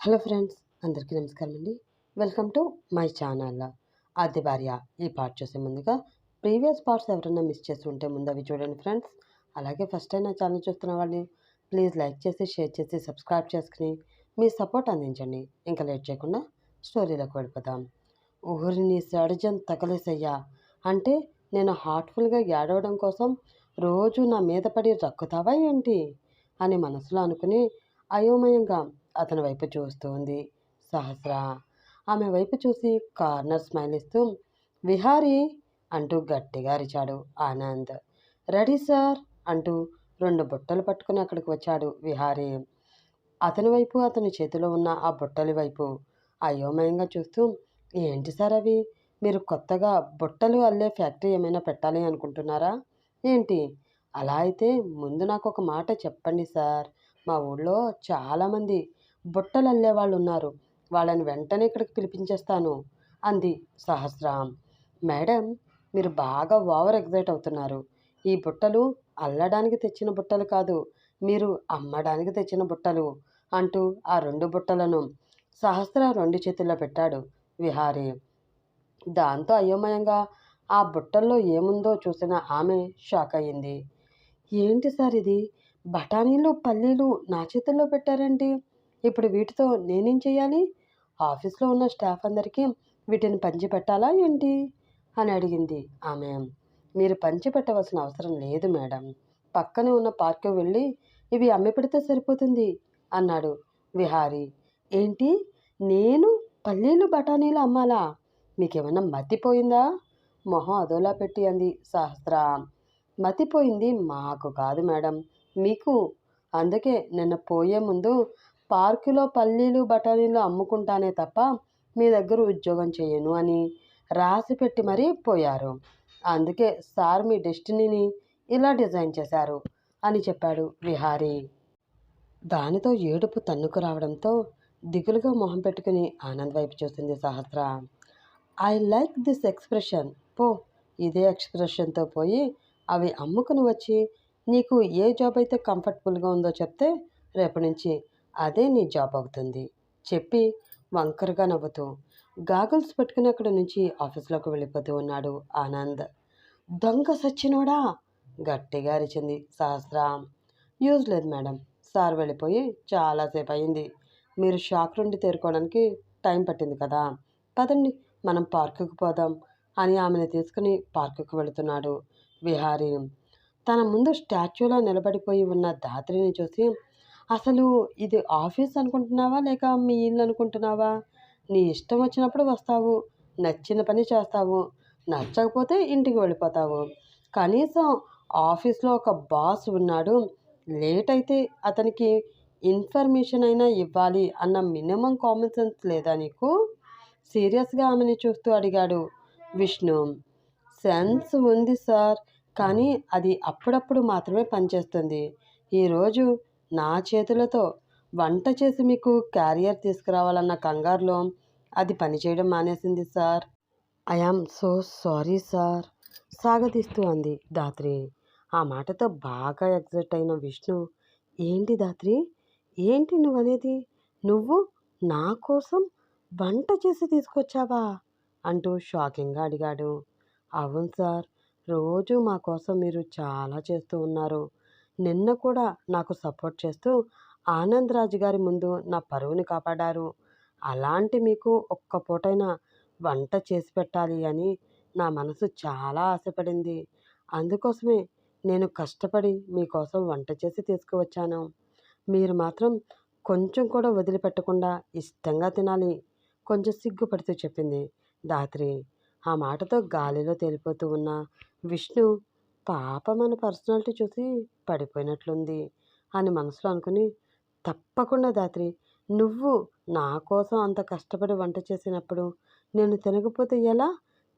Hello friends అందరికీ నమస్కారం అండి. Welcome to my channel. Aadi భార్య ఈ పార్ట్ చూసే ముందుగా ప్రీవియస్ పార్ట్స్ ఎవరైనా మిస్ చేసి ఉంటే ముందు అవి చూడండి ఫ్రెండ్స్. అలాగే ఫస్ట్ టైం నా ఛానల్ చూస్తున్న వాళ్ళు ప్లీజ్ లైక్ చేసి షేర్ చేసి సబ్స్క్రైబ్ చేసుకుని మీ సపోర్ట్ అందించండి. ఇంకా లేట్ చేయకుండా స్టోరీలోకి వెళ్ళిపోదాం. ఊరిని సడజన్ తగలేసయ్యా. అంటే నేను హార్ట్ఫుల్గా ఏడవడం కోసం రోజు నా మీద పడి రక్కుతావా ఏంటి? అని మనసులో అనుకుని అయోమయంగా అతని వైపు చూస్తూ ఉంది సహస్ర. ఆమె వైపు చూసి కార్నర్ స్మైల్ ఇస్తూ విహారీ అంటూ గట్టిగా అరిచాడు ఆనంద్. రెడీ సార్ అంటూ రెండు బుట్టలు పట్టుకుని అక్కడికి వచ్చాడు విహారీ. అతని వైపు అతని చేతిలో ఉన్న ఆ బుట్టల వైపు అయోమయంగా చూస్తూ ఏంటి సార్ అవి? మీరు కొత్తగా బుట్టలు అల్లే ఫ్యాక్టరీ ఏమైనా పెట్టాలి అనుకుంటున్నారా? ఏంటి? అలా అయితే ముందు నాకు ఒక మాట చెప్పండి సార్. మా ఊళ్ళో చాలామంది బుట్టలు అల్లే వాళ్ళు ఉన్నారు వాళ్ళని వెంటనే ఇక్కడికి పిలిపించేస్తాను అంది సహస్రాం. మేడం మీరు బాగా ఓవర్ ఎగ్జైట్ అవుతున్నారు. ఈ బుట్టలు అల్లడానికి తెచ్చిన బుట్టలు కాదు మీరు అమ్మడానికి తెచ్చిన బుట్టలు అంటూ ఆ రెండు బుట్టలను సహస్ర రెండు చేతుల్లో పెట్టాడు విహారీ. దాంతో అయోమయంగా ఆ బుట్టల్లో ఏముందో చూసిన ఆమె షాక్ అయ్యింది. ఏంటి సార్ ఇది? బఠానీలు పల్లీలు నా చేతుల్లో పెట్టారండి ఇప్పుడు వీటితో నేనేం చేయాలి ఆఫీస్లో ఉన్న స్టాఫ్ అందరికీ వీటిని పంచి పెట్టాలా ఏంటి? అని అడిగింది ఆమె. మీరు పంచి పెట్టవలసిన అవసరం లేదు మేడం. పక్కనే ఉన్న పార్కు వెళ్ళి ఇవి అమ్మి పెడితే సరిపోతుంది అన్నాడు విహారీ. ఏంటి? నేను పల్లీలు బఠానీలు అమ్మాలా? మీకేమన్నా మతిపోయిందా మొహం అదోలా పెట్టి అంది సహస్ర. మతిపోయింది మాకు కాదు మేడం. మీకు. అందుకే నిన్న పోయే ముందు పార్కులో పల్లీలు బఠానీలు అమ్ముకుంటానే తప్ప మీ దగ్గర ఉద్యోగం చేయను అని రాసి పెట్టి మరీ పోయారు. అందుకే సార్ మీ డెస్టినీని ఇలా డిజైన్ చేశారు అని చెప్పాడు విహారీ. దానితో ఏడుపు తన్నుకు రావడంతో దిగులుగా మొహం పెట్టుకుని ఆనంద్ వైపు చూసింది Sahasra. I like this expression. పో ఇదే ఎక్స్ప్రెషన్తో పోయి అవి అమ్ముకుని వచ్చి నీకు ఏ జాబ్ అయితే కంఫర్టబుల్గా ఉందో చెప్తే రేపటి నుంచి అదే నీ జాబ్ అవుతుంది. చెప్పి వంకరగా నవ్వుతూ గాగుల్స్ పెట్టుకుని అక్కడ నుంచి ఆఫీస్లోకి వెళ్ళిపోతూ ఉన్నాడు ఆనంద్. దొంగ సచ్చినోడా? గట్టిగా అరిచింది సహస్ర యూజ్ లేదు మేడం. సార్ వెళ్ళిపోయి చాలాసేపు అయింది. మీరు షాక్ నుండి తేరుకోవడానికి టైం పట్టింది కదా. పదండి మనం పార్కుకు పోదాం అని ఆమెను తీసుకుని పార్కుకు వెళుతున్నాడు విహారీ. తన ముందు స్టాచ్యూలో నిలబడిపోయి ఉన్న దాత్రిని చూసి అసలు ఇది ఆఫీస్ అనుకుంటున్నావా? లేక మీ ఇల్లు అనుకుంటున్నావా? నీ ఇష్టం వచ్చినప్పుడు వస్తావు నచ్చిన పని చేస్తావు నచ్చకపోతే ఇంటికి వెళ్ళిపోతావు. కనీసం ఆఫీస్లో ఒక బాస్ ఉన్నాడు లేట్ అయితే అతనికి ఇన్ఫర్మేషన్ అయినా ఇవ్వాలి అన్న మినిమం కామన్ సెన్స్ లేదా నీకు? సీరియస్గా ఆమెని చూస్తూ అడిగాడు విష్ణు. సెన్స్ ఉంది సార్ కానీ అది అప్పుడప్పుడు మాత్రమే పనిచేస్తుంది. ఈరోజు నా చేతులతో వంట చేసి మీకు క్యారియర్ తీసుకురావాలన్న కంగారులో అది పనిచేయడం మానేసింది sir. I am so sorry sir సాగతీస్తూ అంది దాత్రి ఆ మాటతో బాగా ఎగ్జైట్ అయిన విష్ణు ఏంటి దాత్రి ఏంటి నువ్వనేది? నువ్వు నా కోసం వంట చేసి తీసుకొచ్చావా? అంటూ షాకింగ్గా అడిగాడు. అవును సార్ రోజు మా కోసం మీరు చాలా చేస్తూ ఉన్నారు. నిన్న కూడా నాకు సపోర్ట్ చేస్తూ ఆనంద్ రాజు గారి ముందు నా పరువుని కాపాడారు. అలాంటి మీకు ఒక్క పూటైనా వంట చేసి పెట్టాలి అని నా మనసు చాలా ఆశపడింది. అందుకోసమే నేను కష్టపడి మీకోసం వంట చేసి తీసుకువచ్చాను. మీరు మాత్రం కొంచెం కూడా వదిలిపెట్టకుండా ఇష్టంగా తినాలి. కొంచెం సిగ్గుపడుతూ చెప్పింది దాత్రి. ఆ మాటతో గాలిలో తేలిపోతూ ఉన్న విష్ణు పాప మన పర్సనాలిటీ చూసి పడిపోయినట్లుంది అని మనసులో అనుకుని తప్పకుండా దాత్రి నువ్వు నా కోసం అంత కష్టపడి వంట చేసినప్పుడు నేను తినకపోతే ఎలా?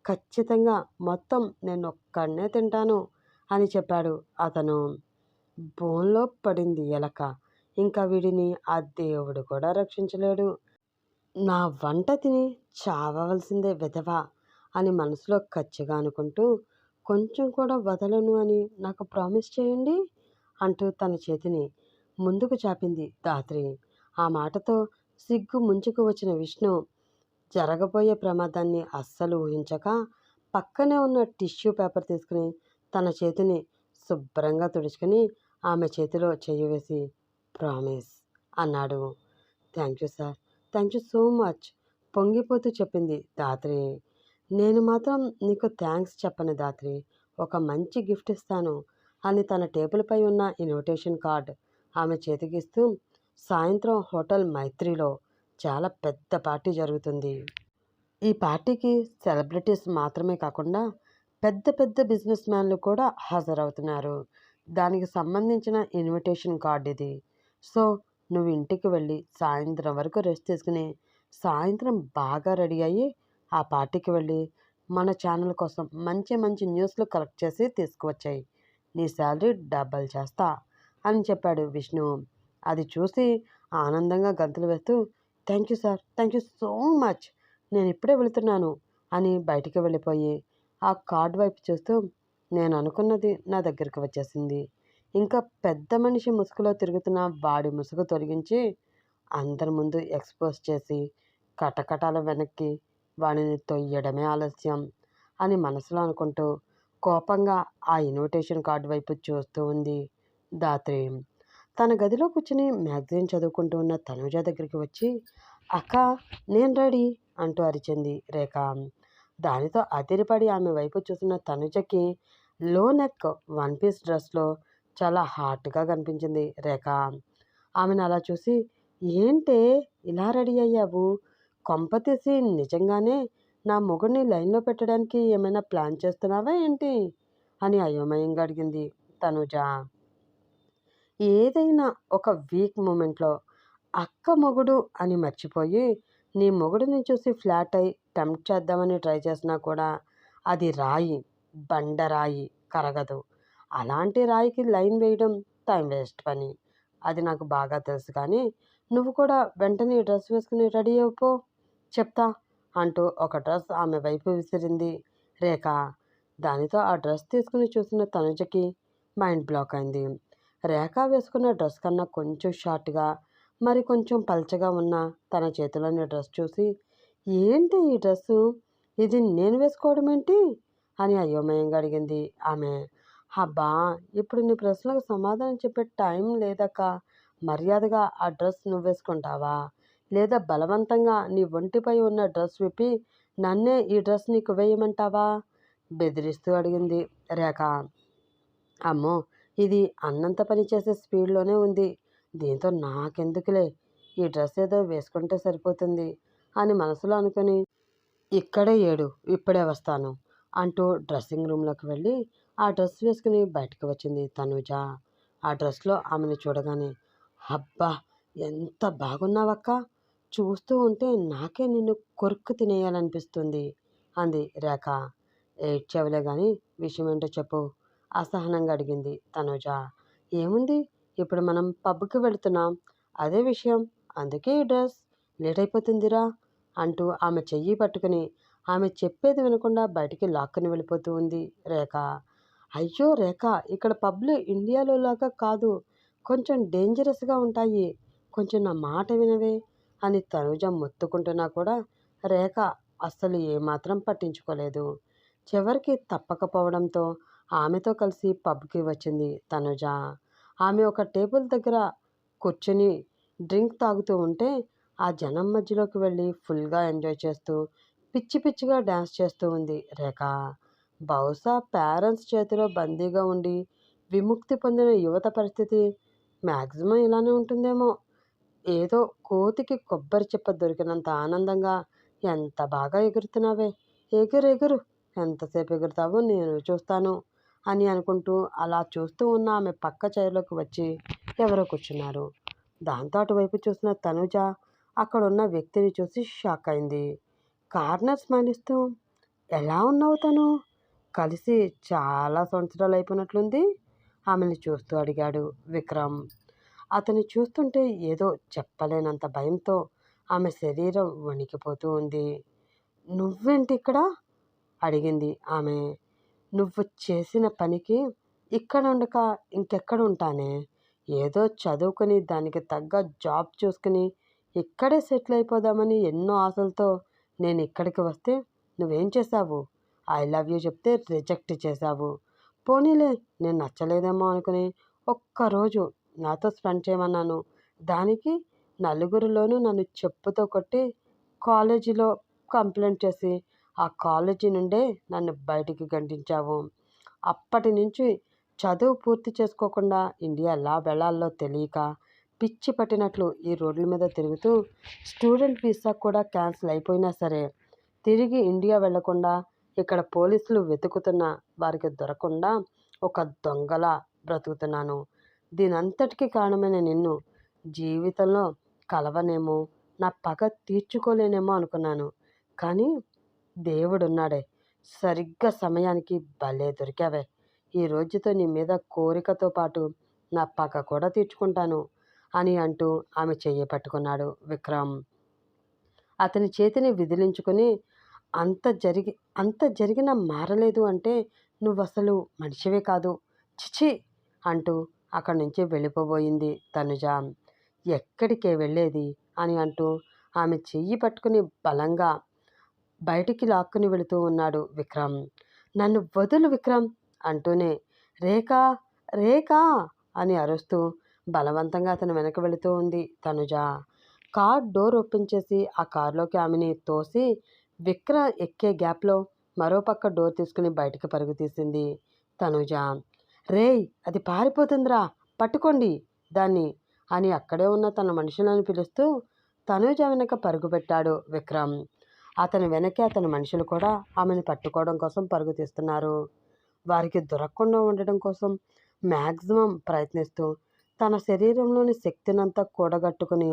ఖచ్చితంగా మొత్తం నేను ఒక్కడనే తింటాను అని చెప్పాడు అతను. బోన్లో పడింది ఎలక. ఇంకా వీడిని ఆ దేవుడు కూడా రక్షించలేడు. నా వంట తిని చావవలసిందే విధవా అని మనసులో ఖచ్చిగా అనుకుంటూ కొంచెం కూడా వదలను అని నాకు ప్రామిస్ చేయండి అంటూ తన చేతిని ముందుకు చాపింది దాత్రి ఆ మాటతో సిగ్గు ముంచుకు వచ్చిన విష్ణు జరగబోయే ప్రమాదాన్ని అస్సలు ఊహించక పక్కనే ఉన్న టిష్యూ పేపర్ తీసుకుని తన చేతిని శుభ్రంగా తుడుచుకొని ఆమె చేతిలో చెయ్యి వేసి ప్రామిస్ అన్నాడు. Thank you sir. Thank you so much పొంగిపోతూ చెప్పింది దాత్రి నేను మాత్రం నీకు థ్యాంక్స్ చెప్పను దాత్రి ఒక మంచి గిఫ్ట్ ఇస్తాను. అని తన టేబుల్పై ఉన్న ఇన్విటేషన్ కార్డ్ ఆమె చేతికిస్తూ సాయంత్రం హోటల్ మైత్రిలో చాలా పెద్ద పార్టీ జరుగుతుంది. ఈ పార్టీకి సెలబ్రిటీస్ మాత్రమే కాకుండా పెద్ద పెద్ద బిజినెస్ మ్యాన్లు కూడా హాజరవుతున్నారు. దానికి సంబంధించిన ఇన్విటేషన్ కార్డ్ ఇది. సో నువ్వు ఇంటికి వెళ్ళి సాయంత్రం వరకు రెస్ట్ తీసుకుని సాయంత్రం బాగా రెడీ అయ్యి ఆ పార్టీకి వెళ్ళి మన ఛానల్ కోసం మంచి మంచి న్యూస్లు కలెక్ట్ చేసి తీసుకువచ్చాయి. నీ శాలరీ డబల్ చేస్తా అని చెప్పాడు విష్ణు. అది చూసి ఆనందంగా గంతులు వేస్తూ thank you sir thank you so much. నేను ఇప్పుడే వెళుతున్నాను అని బయటికి వెళ్ళిపోయి ఆ కార్డ్ వైపు చూస్తూ నేను అనుకున్నది నా దగ్గరికి వచ్చేసింది. ఇంకా పెద్ద మనిషి ముసుగులో తిరుగుతున్న వాడి ముసుగు తొలగించి అందరి ముందు ఎక్స్పోజ్ చేసి కటకటాల వెనక్కి వాడిని తొయ్యడమే ఆలస్యం అని మనసులో అనుకుంటూ కోపంగా ఆ ఇన్విటేషన్ కార్డు వైపు చూస్తూ ఉంది దాత్రి తన గదిలో కూర్చుని మ్యాగజైన్ చదువుకుంటూ ఉన్న తనుజ దగ్గరికి వచ్చి అక్క నేను రెడీ అంటూ అరిచింది రేఖ. దానితో అదిరిపడి ఆమె వైపు చూసిన తనుజకి లో నెక్ వన్ పీస్ డ్రెస్లో చాలా హాట్గా కనిపించింది రేఖ. ఆమెను అలా చూసి ఏంటే ఇలా రెడీ అయ్యావు? కొంపతీసి నిజంగానే నా మొగుడిని లైన్లో పెట్టడానికి ఏమైనా ప్లాన్ చేస్తున్నావా ఏంటి? అని అయోమయంగా అడిగింది తనుజ. ఏదైనా ఒక వీక్ మూమెంట్లో అక్క మొగుడు అని మర్చిపోయి నీ మొగుడిని చూసి ఫ్లాట్ అయి టెంప్ట్ చేద్దామని ట్రై చేసినా కూడా అది రాయి బండరాయి కరగదు. అలాంటి రాయికి లైన్ వేయడం టైం వేస్ట్ పని. అది నాకు బాగా తెలుసు కానీ నువ్వు కూడా వెంటనే డ్రెస్ వేసుకుని రెడీ అయిపో చెప్తా అంటూ ఒక డ్రెస్ ఆమె వైపు విసిరింది. రేఖ దానితో ఆ డ్రెస్ తీసుకుని చూసిన తనుజకి మైండ్ బ్లాక్ అయింది. రేఖ వేసుకున్న డ్రెస్ కన్నా కొంచెం షార్ట్గా మరి కొంచెం పల్చగా ఉన్న తన చేతిలోని డ్రెస్ చూసి ఏంటి ఈ డ్రెస్సు? ఇది నేను వేసుకోవడం ఏంటి? అని అయోమయంగా అడిగింది ఆమె. అబ్బా ఇప్పుడు నీ ప్రశ్నలకు సమాధానం చెప్పే టైం లేదక్క. మర్యాదగా ఆ డ్రెస్ నువ్వు వేసుకుంటావా? లేదా బలవంతంగా నీ ఒంటిపై ఉన్న డ్రెస్ విప్పి నన్నే ఈ డ్రెస్ నీకు వేయమంటావా? బెదిరిస్తూ అడిగింది రేఖ. అమ్మో ఇది అన్నంత పని చేసే స్పీడ్లోనే ఉంది. దీంతో నాకెందుకులే? ఈ డ్రెస్ ఏదో వేసుకుంటే సరిపోతుంది అని మనసులో అనుకుని ఇక్కడే ఏడు ఇప్పుడే వస్తాను అంటూ డ్రెస్సింగ్ రూమ్లోకి వెళ్ళి ఆ డ్రెస్ వేసుకుని బయటకు వచ్చింది తనుజ. ఆ డ్రెస్లో ఆమెను చూడగానే అబ్బా ఎంత బాగున్నావక్క? చూస్తూ ఉంటే నాకే నిన్ను కొరుక్కు తినేయాలనిపిస్తుంది అంది రేఖ. ఏడ్చవలే కానీ విషయం ఏంటో చెప్పు అసహనంగా అడిగింది తనుజ. ఏముంది? ఇప్పుడు మనం పబ్కి వెళుతున్నాం. అదే విషయం. అందుకే ఈ డ్రెస్. లేట్ అయిపోతుందిరా అంటూ ఆమె చెయ్యి పట్టుకుని ఆమె చెప్పేది వినకుండా బయటికి లాక్కుని వెళ్ళిపోతూ ఉంది రేఖ. అయ్యో రేఖ ఇక్కడ పబ్లు ఇండియాలో లాగా కాదు. కొంచెం డేంజరస్గా ఉంటాయి. కొంచెం నా మాట వినవే. అని తనుజ మొత్తుకుంటున్నా కూడా రేఖ అస్సలు ఏమాత్రం పట్టించుకోలేదు. చివరికి తప్పకపోవడంతో ఆమెతో కలిసి పబ్కి వచ్చింది తనుజ. ఆమె ఒక టేబుల్ దగ్గర కూర్చుని డ్రింక్ తాగుతూ ఉంటే ఆ జనం మధ్యలోకి వెళ్ళి ఫుల్గా ఎంజాయ్ చేస్తూ పిచ్చి పిచ్చిగా డ్యాన్స్ చేస్తూ ఉంది రేఖ. బహుశా పేరెంట్స్ చేతిలో బందీగా ఉండి విముక్తి పొందిన యువత పరిస్థితి మ్యాక్సిమం ఇలానే ఉంటుందేమో ఏదో కోతికి కొబ్బరి చెప్ప దొరికినంత ఆనందంగా ఎంత బాగా ఎగురుతున్నావే? ఎగురు ఎగురు. ఎంతసేపు ఎగురుతావో నేను చూస్తాను అని అనుకుంటూ అలా చూస్తూ ఉన్న ఆమె పక్క చైర్లోకి వచ్చి ఎవరో కూర్చున్నారు. దాంతో అటువైపు చూసిన తనుజ అక్కడ ఉన్న వ్యక్తిని చూసి షాక్ అయింది. కార్నర్ స్మైల్ ఇస్తూ ఎలా ఉన్నావు తను? కలిసి చాలా సంవత్సరాలు అయిపోయినట్లుంది? ఆమెను చూస్తూ అడిగాడు విక్రమ్. అతన్ని చూస్తుంటే ఏదో చెప్పలేనంత భయంతో ఆమె శరీరం వణికిపోతూ ఉంది. నువ్వేంటి ఇక్కడ అడిగింది ఆమె. నువ్వు చేసిన పనికి ఇక్కడ ఉండక ఇంకెక్కడ ఉంటానే ఏదో చదువుకుని దానికి తగ్గ జాబ్ చూసుకుని ఇక్కడే సెటిల్ అయిపోదామని ఎన్నో ఆశలతో నేను ఇక్కడికి వస్తే నువ్వేం చేశావు? ఐ లవ్ యూ చెప్తే రిజెక్ట్ చేశావు. పోనీలే నేను నచ్చలేదేమో అనుకుని ఒక్కరోజు నాతో స్పెండ్ చేయమన్నాను. దానికి నలుగురిలోనూ నన్ను చెప్పుతో కొట్టి కాలేజీలో కంప్లైంట్ చేసి ఆ కాలేజీ నుండే నన్ను బయటికి గంటించావు అప్పటి నుంచి చదువు పూర్తి చేసుకోకుండా ఇండియా ఎలా వెళ్ళాలో తెలియక పిచ్చి పట్టినట్లు ఈ రోడ్ల మీద తిరుగుతూ స్టూడెంట్ వీసా కూడా క్యాన్సిల్ అయిపోయినా సరే తిరిగి ఇండియా వెళ్ళకుండా ఇక్కడ పోలీసులు వెతుకుతున్న వారికి దొరకకుండా ఒక దొంగలా బ్రతుకుతున్నాను. దీనంతటికీ కారణమైన నిన్ను జీవితంలో కలవనేమో నా పగ తీర్చుకోలేనేమో అనుకున్నాను. కానీ దేవుడున్నాడే. సరిగ్గా సమయానికి భలే దొరికావే. ఈ రోజుతో నీ మీద కోరికతో పాటు నా పగ కూడా తీర్చుకుంటాను అని అంటూ ఆమె చెయ్యి పట్టుకున్నాడు విక్రమ్. అతని చేతిని విదిలించుకొని అంత జరిగి అంత జరిగినా మారలేదు అంటే నువ్వు అసలు మనిషివే కాదు. చిచి అంటూ అక్కడి నుంచి వెళ్ళిపోబోయింది తనుజ. ఎక్కడికే వెళ్ళేది? అని అంటూ ఆమె చెయ్యి పట్టుకుని బలంగా బయటికి లాక్కుని వెళుతూ ఉన్నాడు విక్రమ్. నన్ను వదులు విక్రమ్! అంటూనే రేఖా రేఖా! అని అరుస్తూ బలవంతంగా అతను వెనక వెళుతూ ఉంది తనుజ. కార్ డోర్ ఓపెన్ చేసి ఆ కారులోకి ఆమెని తోసి విక్ర ఎక్కే గ్యాప్లో మరోపక్క డోర్ తీసుకుని బయటికి పరుగు తీసింది తనుజ. రేయ్ అది పారిపోతుందిరా. పట్టుకోండి. దాన్ని అని అక్కడే ఉన్న తన మనుషులను పిలుస్తూ తనూజ వెనక పరుగుపెట్టాడు విక్రమ్. అతని వెనకే అతని మనుషులు కూడా ఆమెను పట్టుకోవడం కోసం పరుగు తీస్తున్నారు. వారికి దొరకకుండా ఉండడం కోసం మ్యాక్సిమం ప్రయత్నిస్తూ తన శరీరంలోని శక్తినంతా కూడగట్టుకుని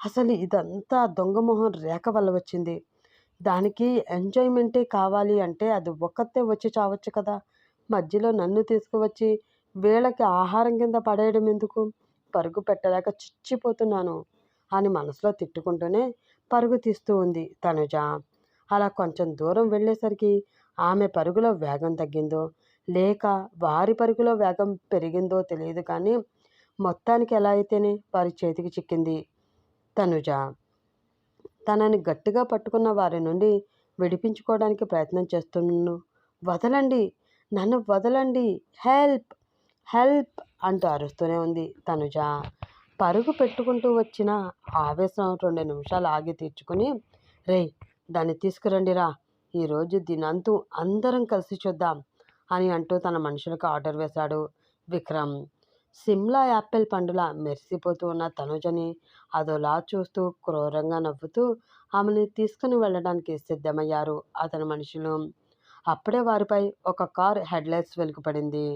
అసలు ఇదంతా దొంగమోహం రేఖ వల్ల వచ్చింది. దానికి ఎంజాయ్మెంటే కావాలి అంటే అది ఒక్కతే వచ్చి చావచ్చు కదా. మధ్యలో నన్ను తీసుకువచ్చి వీళ్ళకి ఆహారం కింద పడేయడం ఎందుకు? పరుగు పెట్టలేక చిచ్చిపోతున్నాను అని మనసులో తిట్టుకుంటూనే పరుగు తీస్తూ ఉంది తనుజ. అలా కొంచెం దూరం వెళ్ళేసరికి ఆమె పరుగులో వేగం తగ్గిందో లేక వారి పరుగులో వేగం పెరిగిందో తెలియదు కానీ మొత్తానికి ఎలా అయితేనే వారి చేతికి చిక్కింది తనుజ. తనని గట్టిగా పట్టుకున్న వారి నుండి విడిపించుకోవడానికి ప్రయత్నం చేస్తున్నాను వదలండి నన్ను వదలండి హెల్ప్ హెల్ప్ అంటూ అరుస్తూనే ఉంది తనుజ. పరుగు పెట్టుకుంటూ వచ్చిన ఆవేశం రెండు నిమిషాలు ఆగి తీర్చుకుని రే దాన్ని తీసుకురండిరా. ఈరోజు దినంతు అందరం కలిసి చూద్దాం అని అంటూ తన మనుషులకు ఆర్డర్ వేశాడు విక్రమ్. సిమ్లా యాపిల్ పండులా మెరిసిపోతూ ఉన్న తనుజని అదోలా చూస్తూ క్రూరంగా నవ్వుతూ ఆమెని తీసుకుని వెళ్ళడానికి సిద్ధమయ్యారు అతని మనుషులు. అప్పుడే వారిపై ఒక కారు హెడ్లైట్స్ వెలుగుపడింది.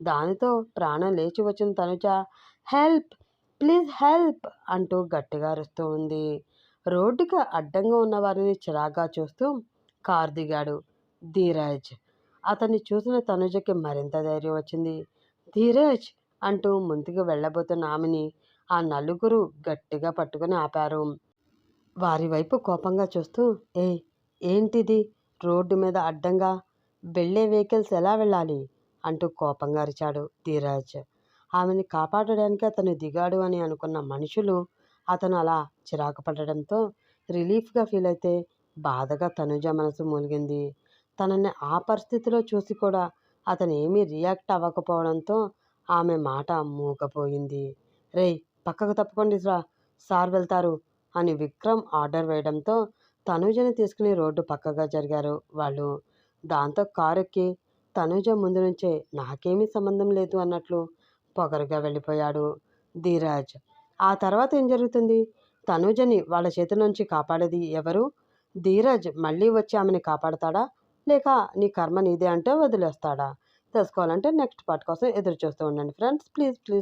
దానితో ప్రాణం లేచి వచ్చిన తనుజ హెల్ప్! Please help! అంటూ గట్టిగా అరుస్తూ ఉంది. రోడ్డుకి అడ్డంగా ఉన్న వారిని చిరాగ్గా చూస్తూ కారు దిగాడు ధీరజ్. అతన్ని చూసిన తనుజకి మరింత ధైర్యం వచ్చింది. ధీరజ్! అంటూ ముందుకు వెళ్ళబోతున్న ఆమెని ఆ నలుగురు గట్టిగా పట్టుకుని ఆపారు. వారి వైపు కోపంగా చూస్తూ ఏ ఏంటిది? రోడ్డు మీద అడ్డంగా వెళ్ళే వెహికల్స్ ఎలా వెళ్ళాలి? అంటూ కోపంగా అరిచాడు ధీరాజ్. ఆమెని కాపాడడానికి అతను దిగాడు అని అనుకున్న మనుషులు అతను అలా చిరాకు పడడంతో రిలీఫ్గా ఫీల్ అయితే బాధగా తనుజ మనసు మూలిగింది. తనని ఆ పరిస్థితిలో చూసి కూడా అతను ఏమీ రియాక్ట్ అవ్వకపోవడంతో ఆమె మాట మూకపోయింది రేయ్ పక్కకు తప్పకుండా రా సార్ వెళ్తారు అని విక్రమ్ ఆర్డర్ వేయడంతో తనుజని తీసుకుని రోడ్డు పక్కగా జరిగారు. వాళ్ళు దాంతో కారు ఎక్కి తనుజ ముందు నుంచే నాకేమీ సంబంధం లేదు అన్నట్లు పొగరుగా వెళ్ళిపోయాడు ధీరాజ్. ఆ తర్వాత ఏం జరుగుతుంది? తనుజని వాళ్ళ చేతి నుంచి కాపాడేది ఎవరు? ధీరజ్ మళ్ళీ వచ్చి ఆమెని కాపాడతాడా? లేక నీ కర్మ నీదే అంటే వదిలేస్తాడా? తెలుసుకోవాలంటే నెక్స్ట్ పార్ట్ కోసం ఎదురు చూస్తూ ఉండండి ఫ్రెండ్స్. Please please.